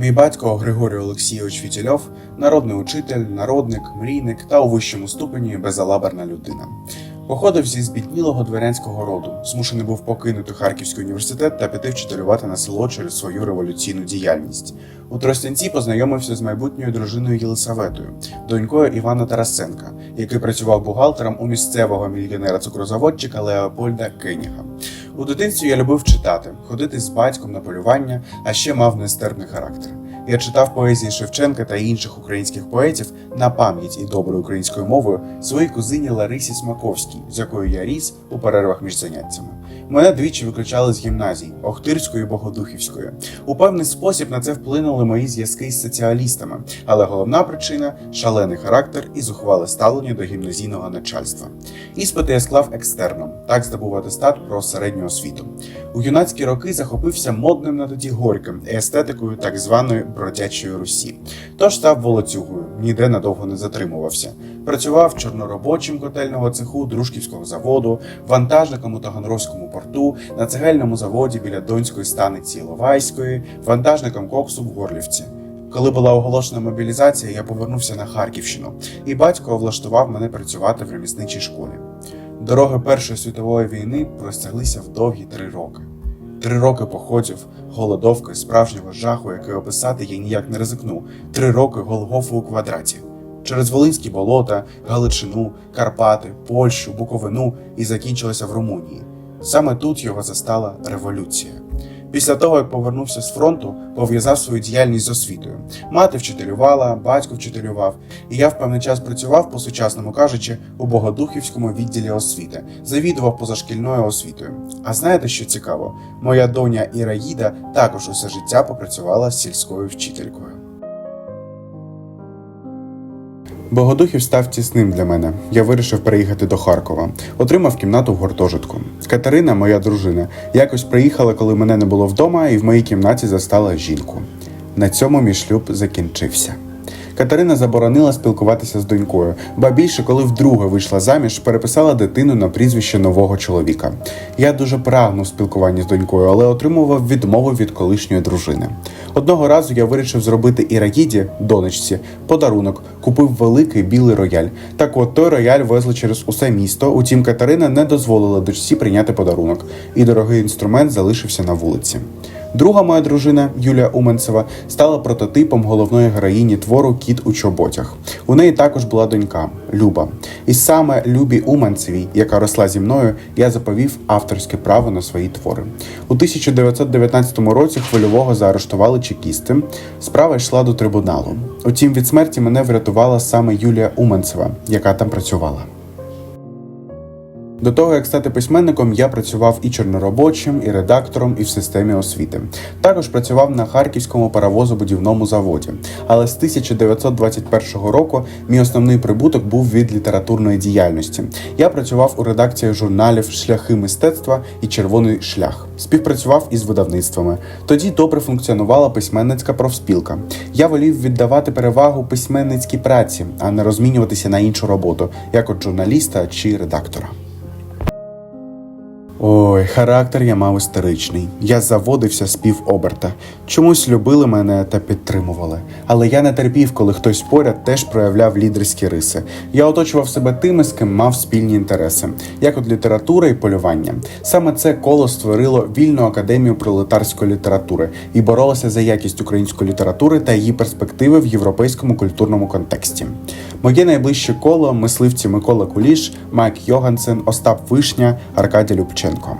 Мій батько Григорій Олексійович Фітільов народний учитель, народник, мрійник та у вищому ступені безалаберна людина. Походив зі збіднілого дворянського роду, змушений був покинути Харківський університет та піти вчителювати на село через свою революційну діяльність. У Тростянці познайомився з майбутньою дружиною Єлисаветою, донькою Івана Тарасенка, який працював бухгалтером у місцевого мільйонера-цукрозаводчика Леопольда Кеніга. У дитинстві я любив читати, ходити з батьком на полювання, а ще мав нестерпний характер. Я читав поезії Шевченка та інших українських поетів на пам'ять і доброю українською мовою своїй кузині Ларисі Смаковській, з якою я ріс у перервах між заняттями. Мене двічі виключали з гімназій Охтирської і Богодухівської. У певний спосіб на це вплинули мої зв'язки з соціалістами, але головна причина шалений характер і зухвале ставлення до гімназійного начальства. Іспити я склав екстерном, так здобув атестат про середню освіту. У юнацькі роки захопився модним на тоді горьким і естетикою так званої бродячої Русі. Тож став волоцюгою, ніде надовго не затримувався. Працював чорноробочим котельного цеху Дружківського заводу, вантажником у Таганрозькому порту, на цегельному заводі біля Донської станиці Іловайської, вантажником коксу в Горлівці. Коли була оголошена мобілізація, я повернувся на Харківщину, і батько влаштував мене працювати в ремісничій школі. Дороги Першої світової війни простяглися в довгі три роки. Три роки походів, голодовки, справжнього жаху, який описати я ніяк не ризикну. Три роки Голгофи у квадраті. Через Волинські болота, Галичину, Карпати, Польщу, Буковину і закінчилося в Румунії. Саме тут його застала революція. Після того, як повернувся з фронту, пов'язав свою діяльність з освітою. Мати вчителювала, батько вчителював, і я в певний час працював, по-сучасному кажучи, у Богодухівському відділі освіти, завідував позашкільною освітою. А знаєте, що цікаво? Моя доня Іраїда також усе життя попрацювала з сільською вчителькою. Богодухів став тісним для мене. Я вирішив переїхати до Харкова. Отримав кімнату в гуртожитку. Катерина, моя дружина, якось приїхала, коли мене не було вдома, і в моїй кімнаті застала жінку. На цьому мій шлюб закінчився. Катерина заборонила спілкуватися з донькою, ба більше, коли вдруге вийшла заміж, переписала дитину на прізвище нового чоловіка. Я дуже прагнув спілкування з донькою, але отримував відмову від колишньої дружини. Одного разу я вирішив зробити Іраїді, донечці, подарунок, купив великий білий рояль. Так от той рояль везли через усе місто. Утім, Катерина не дозволила дочці прийняти подарунок, і дорогий інструмент залишився на вулиці. Друга моя дружина Юлія Уменцева стала прототипом головної героїні твору Кіт у чоботях. У неї також була донька Люба. І саме Любі Уменцевій, яка росла зі мною, я заповів авторське право на свої твори. У 1919 році хвильового заарештували чекісти. Справа йшла до трибуналу. Утім, від смерті мене врятувала саме Юлія Уменцева, яка там працювала. До того як стати письменником, я працював і чорноробочим, і редактором, і в системі освіти. Також працював на харківському паровозобудівному заводі. Але з 1921 року мій основний прибуток був від літературної діяльності. Я працював у редакціях журналів Шляхи мистецтва і Червоний шлях. Співпрацював із видавництвами. Тоді добре функціонувала письменницька профспілка. Я волів віддавати перевагу письменницькій праці, а не розмінюватися на іншу роботу, як от журналіста чи редактора. Ой, характер я мав істеричний. Я заводився з півоберта. Чомусь любили мене та підтримували. Але я не терпів, коли хтось поряд теж проявляв лідерські риси. Я оточував себе тими, з ким мав спільні інтереси, як от література і полювання. Саме це коло створило вільну академію пролетарської літератури і боролося за якість української літератури та її перспективи в європейському культурному контексті. Моє найближче коло мисливці Микола Куліш, Майк Йогансен, Остап Вишня, Аркадій Любченко.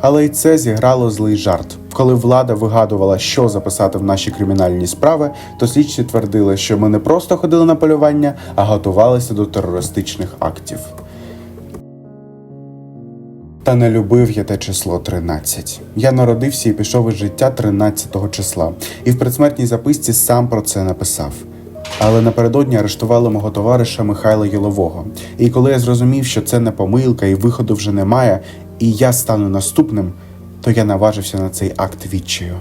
Але й це зіграло злий жарт. Коли влада вигадувала, що записати в наші кримінальні справи, то слідчі твердили, що ми не просто ходили на полювання, а готувалися до терористичних актів. Та не любив я те число 13. Я народився і пішов із життя 13 числа, і в предсмертній записці сам про це написав. Але напередодні арештували мого товариша Михайла Єлового. І коли я зрозумів, що це не помилка і виходу вже немає, і я стану наступним, то я наважився на цей акт відчаю.